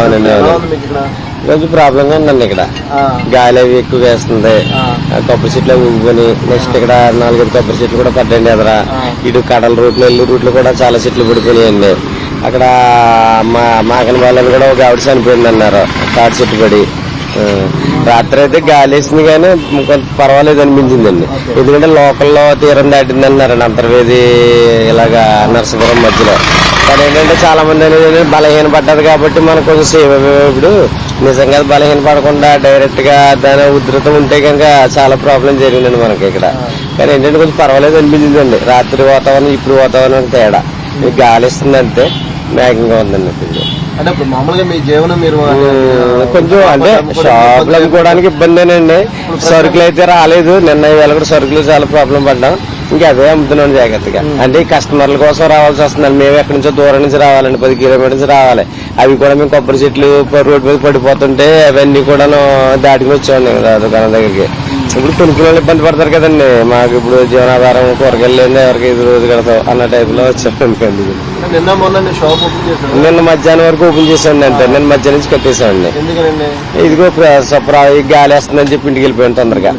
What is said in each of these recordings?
అవునండి అవును కొంచెం ప్రాబ్లంగా ఉందండి ఇక్కడ గాలి అవి ఎక్కువ వేస్తుంది కొబ్బరి చెట్లు ఊగుకొని నెక్స్ట్ ఇక్కడ నాలుగైదు కొబ్బరి చెట్లు కూడా పడ్డాయండి ఎదరా ఇటు కడల రూట్లు ఎల్లు రూట్లు కూడా చాలా చెట్లు పడిపోయాయండి అక్కడ మా మాకన వాళ్ళని కూడా ఒక ఆవిడ చనిపోయింది అన్నారు తాటి చెట్టు పడి రాత్రి అయితే గాలి వేసింది కానీ కొంత పర్వాలేదు అనిపించిందండి ఎందుకంటే లోకల్లో తీరం దాటింది అన్నారండి అంతర్వేది ఇలాగా నర్సపురం మధ్యలో కానీ ఏంటంటే చాలా మంది అనేది బలహీన పడ్డది కాబట్టి మనకు కొంచెం సేవ్ ఇప్పుడు నిజంగా బలహీన పడకుండా డైరెక్ట్ గా దాని ఉధృతం ఉంటే కనుక చాలా ప్రాబ్లం జరిగిందండి మనకి ఇక్కడ కానీ ఏంటంటే కొంచెం పర్వాలేదు అనిపించిందండి రాత్రి వాతావరణం ఇప్పుడు వాతావరణం తేడా గాలిస్తుంది అంతే మేఘంగా ఉందండి అంటే మామూలుగా మీ జీవనం మీరు కొంచెం అంటే షాపులు అమ్ముకోవడానికి ఇబ్బందేనండి సరుకులు అయితే రాలేదు నిన్న వేళ కూడా సరుకులు చాలా ప్రాబ్లం పడ్డాం ఇంకా అదే అమ్ముతున్నాం జాగ్రత్తగా అంటే కస్టమర్ల కోసం రావాల్సి వస్తుంది మేము ఎక్కడి నుంచో దూరం నుంచి రావాలండి పది కిలోమీటర్స్ రావాలి అవి కూడా మేము కొబ్బరి చెట్లు రోడ్డు మీద పడిపోతుంటే అవన్నీ కూడా దాటికి వచ్చామండి దుకాణం దగ్గరికి ఇప్పుడు కొనుక్కునే ఇబ్బంది పడతారు కదండి మాకు ఇప్పుడు జీవనాధారం కూరగాయలు లేని ఎవరికి ఇది రోజు కడతాం అన్న టైప్లో వచ్చాం నిన్న మొన్న షాప్ ఓపెన్ నిన్న మధ్యాహ్నం వరకు ఓపెన్ చేశాను అంటే నిన్న మధ్యాహ్నం నుంచి కట్టేశానండి ఇదిగో సప్రా గాలి వేస్తుందని చెప్పి ఇంటికి వెళ్ళిపోయాను తొందరగా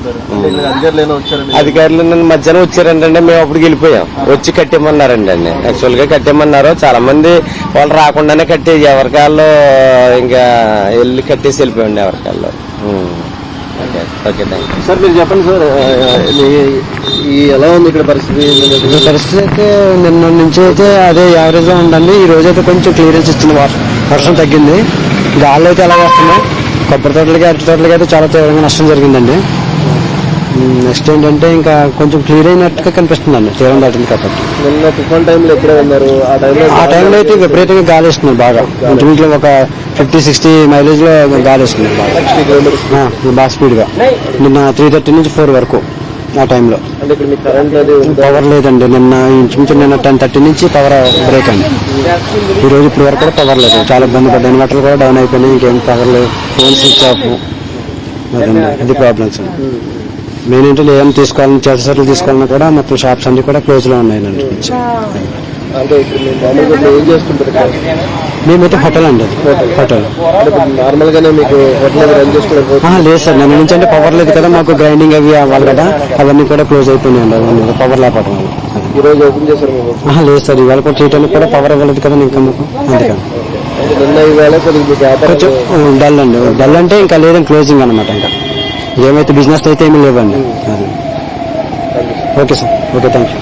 అధికారులు నిన్న మధ్యాహ్నం వచ్చారంటే మేము అప్పుడు వెళ్ళిపోయాం వచ్చి కట్టేమన్నారండి అండి యాక్చువల్ గా కట్టేమన్నారు చాలా మంది వాళ్ళు రాకుండానే కట్టేది ఎవరికాల్లో ఇంకా వెళ్ళి కట్టేసి వెళ్ళిపోయాండి ఎవరికాల్లో ఓకే థ్యాంక్ యూ సార్ మీరు చెప్పండి సార్ ఈ ఎలా ఉంది ఇక్కడ పరిస్థితి ఈ పరిస్థితి అయితే నిన్న నుంచి అయితే అదే యావరేజ్ గా ఈ రోజు అయితే కొంచెం క్లియరెన్స్ ఇచ్చింది వర్షం తగ్గింది గాలి అయితే ఎలా వస్తున్నాయి కొబ్బరి తోటలకి అరటి తోటలకి అయితే చాలా తీవ్రంగా నష్టం జరిగిందండి నెక్స్ట్ ఏంటంటే ఇంకా కొంచెం క్లియర్ అయినట్టుగా కనిపిస్తుంది అండి తీరం దాటింది కాబట్టి ఉన్నారు ఆ టైంలో ఆ టైంలో అయితే విపరీతంగా గాలి వస్తుంది బాగా ఇంట్లో ఒక ఫిఫ్టీ సిక్స్టీ మైలేజ్ లో గాలి వస్తుంది బాగా బాగా స్పీడ్ గా నిన్న త్రీ థర్టీ నుంచి ఫోర్ వరకు ఆ టైంలో పవర్ లేదండి నిన్న ఇంచుమించు నిన్న టెన్ థర్టీ నుంచి పవర్ బ్రేక్ అండి ఈ రోజు ఇప్పటి వరకు కూడా పవర్ లేదు చాలా ఇబ్బంది పడ్డాయి ఇన్వర్టర్ కూడా డౌన్ అయిపోయినాయి ఇంకేం పవర్ లేదు ఫోన్ స్విచ్ ఆఫ్ ఇది అది ప్రాబ్లమ్స్ అండి మెయిన్ ఏంటంటే ఏం తీసుకోవాలని చేసేసరికి తీసుకోవాలన్నా కూడా మొత్తం షాప్స్ అన్ని కూడా క్లోజ్లో ఉన్నాయండి అంటే మేమైతే హోటల్ అండి అది హోటల్ నార్మల్ గానే మీకు హోటల్ లేదు సార్ నన్ను నుంచి అంటే పవర్ లేదు కదా మాకు గ్రైండింగ్ అవి అవ్వాలి కదా అవన్నీ కూడా క్లోజ్ అండి అవన్నీ పవర్ లేకపోవడం ఈ రోజు ఓపెన్ చేశారు లేదు సార్ ఇవాళ కూడా చేయడానికి కూడా పవర్ అవ్వలేదు కదా ఇంకా మాకు అందుకని కొంచెం డల్ అండి డల్ అంటే ఇంకా లేదని క్లోజింగ్ అనమాట ఇంకా ఏమైతే బిజినెస్ అయితే ఏమీ లేవండి okay sir okay thank you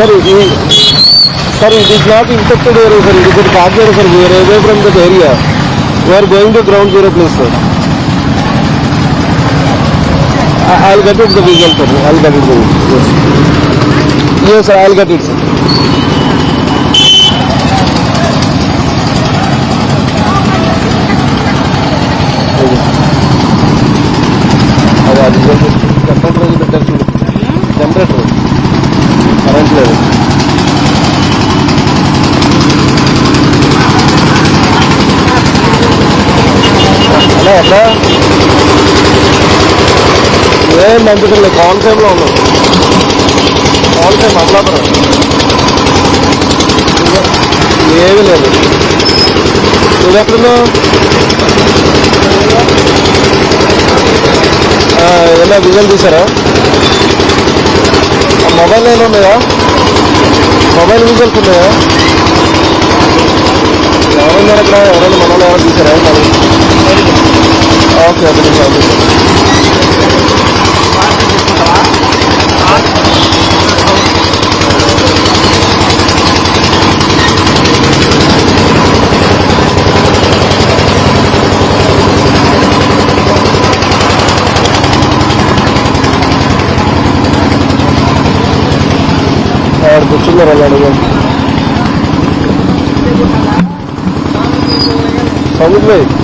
Sir, it is not infected area, sir. It is a park area, sir. We are away from this area. We are going to ground zero, please, sir. I'll get it the vehicle, sir. Yes, sir. I'll get it, sir. గమనించలేదు అలా ఎట్లా ఏం మంచిది కాన్సేమ్లో ఉన్నాం కాన్సేమ్ అమలాపురం ఏమీ లేదు నువ్వు ఎక్కడున్నావు ఏమైనా విజయం తీసారా మొబైల్ ఏమైనా ఉన్నాయా మొబైల్ విజువల్స్ ఉన్నాయా ఎవరున్నారు అక్కడ ఎవరైనా మనలో ఎవరు తీసారా okay okay oralarda. Savuk Bey.